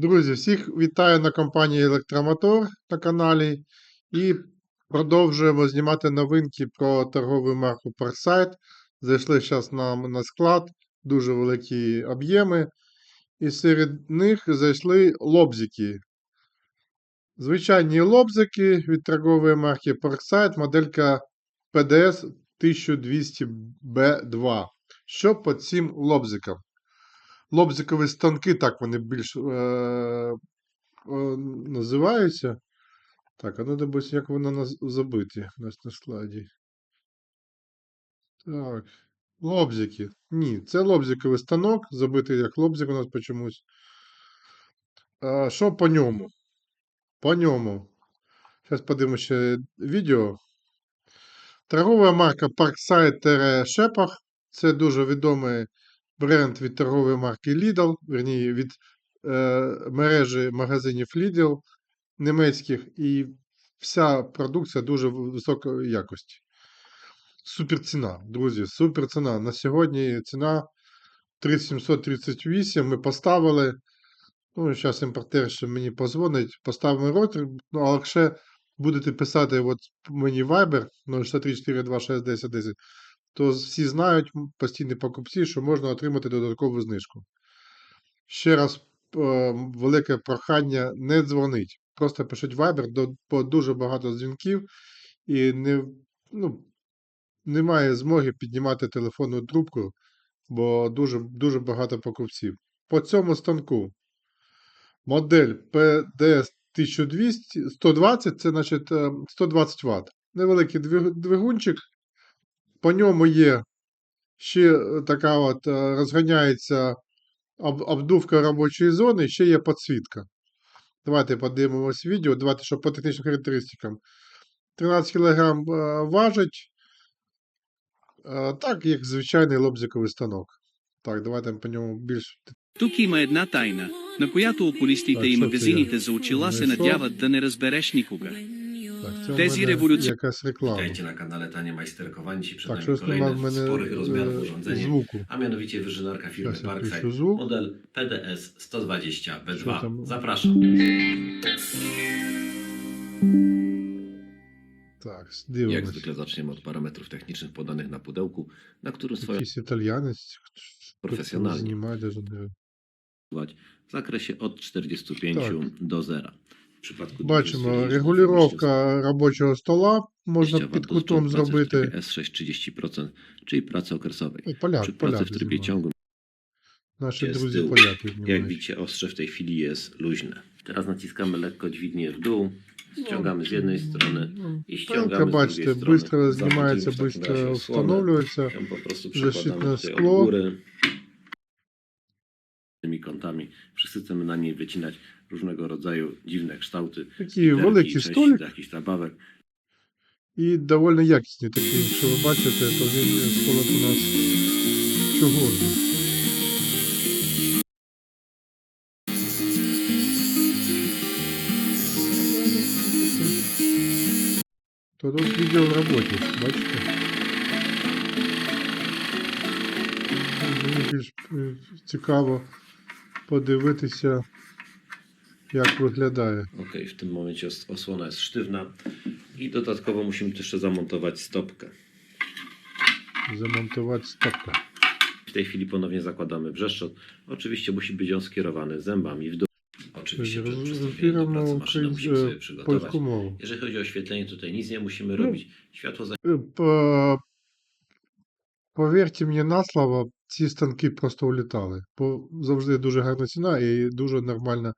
Друзі, всіх вітаю на компанії Електромотор на каналі і продовжуємо знімати новинки про торгову марку Parkside. Зайшли зараз нам на склад, дуже великі об'єми. І серед них зайшли лобзики. Звичайні лобзики від торгової марки Parkside, моделька PDS 1200B2. Що по цим лобзикам? Лобзикові станки, так вони більш е, е, називаються. Так, а ну дивись, як воно наз... забиті у нас на складі. Так. Лобзики. Ні, це лобзиковий станок, забитий як лобзик у нас по чомусь. А, що по ньому? По ньому. Зараз подивимося відео. Торгова марка Parkside Шепах. Це дуже відомий бренд від торгової марки Lidl, верні, від е, мережі магазинів Lidl німецьких, і вся продукція дуже високої якості. Супер ціна, друзі, супер ціна. На сьогодні ціна 3738. Ми поставили. Ну, зараз імпортер ще мені позвонить, поставимо ротор, ну, але якщо будете писати от мені Viber 063426110, то всі знають, постійні покупці, що можна отримати додаткову знижку. Ще раз е, велике прохання не дзвонить. Просто пишіть Viber, бо дуже багато дзвінків і не, ну, немає змоги піднімати телефонну трубку, бо дуже, дуже багато покупців. По цьому станку модель PDS 1200, 120, це значить е, 120 Вт. Невеликий двигунчик. По ньому є ще е, така от е, розганяється обдувка робочої зони, ще є підсвітка. Давайте подивимось відео. Давайте, що по технічним характеристикам. 13 кг важить. Е, Так, як звичайний лобзиковий станок. Так, давайте по ньому більш. Тук има една тайна, на която окулистите Так, и магазините за очила се надяват да не разбереш никога. Так, це в Тези мене революці- якась реклама. Witajcie na kanale Tanie Majsterkowanie. Dzisiaj przed Так, nami щось нема в kolejne мене sporych rozmiarów е, urządzenie, звуку. a mianowicie wyżynarka firmy Teraz ja Parkside, piszę звук. model PDS Що 120B2. там? Zapraszam. Так, Jak дивимось. zwykle zaczniemy od parametrów technicznych podanych na pudełku, na którym swoją Якийсь італіянець. хто- хто Професіональний. Знімає, даже не... w zakresie od 45 Tak. do 0. W przypadku Бачимо, dwudziestu регулювання робочого стола можна wyjściowa під do кутом pracy w зробити. trybie S6 30%, czyli pracy okresowej. Ой, Поляк, Przy pracy поляк w trybie знімає. ciągłym, Наші jest друзі tył. поляки jak знімають. widzicie, ostrze w tej chwili jest luźne. Teraz naciskamy lekko dźwignię w dół, ściągamy z jednej strony Ну, i Пленка, ściągamy z бачите, drugiej strony. швидко знімається, Zachodzimy w takim швидко razie osłonę. встановлюється. Ją po prostu Защитne przekładamy tutaj od szkło. góry. Tymi kątami. Wszyscy chcemy na niej wycinać różnego rodzaju dziwne kształty. Такі literki, великий części столик do jakichś zabawek. і доволі якісні. Такі, якщо ви бачите, то він столик у нас чугунний. То тут відео в роботі, бачите? Мені більш е, цікаво подивитися, як виглядає. Ok, w tym momencie os- osłona jest sztywna i dodatkowo musimy też jeszcze zamontować stopkę. Замонтувати стопка. W tej chwili ponownie zakładamy wrzeszczot. Oczywiście musi być on skierowany zębami w dół. Oczywiście przed przystąpieniem do pracy Розбіремо maszyny musimy sobie е, przygotować. польську мову. Jeżeli chodzi o oświetlenie, tutaj nic nie musimy No. robić. Światło za Е, По... Повірте мені на слово, ці станки просто улітали. Бо завжди дуже гарна ціна і дуже нормальна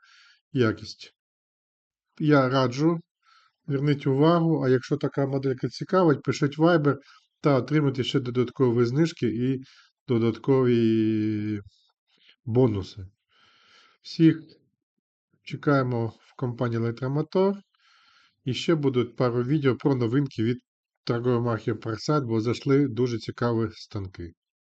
якість. Я раджу, зверніть увагу, а якщо така моделька цікавить, пишіть Viber та отримайте ще додаткові знижки і додаткові бонуси. Всіх чекаємо в компанії Електромотор. І ще будуть пару відео про новинки від торгової марки Parkside, бо зайшли дуже цікаві станки.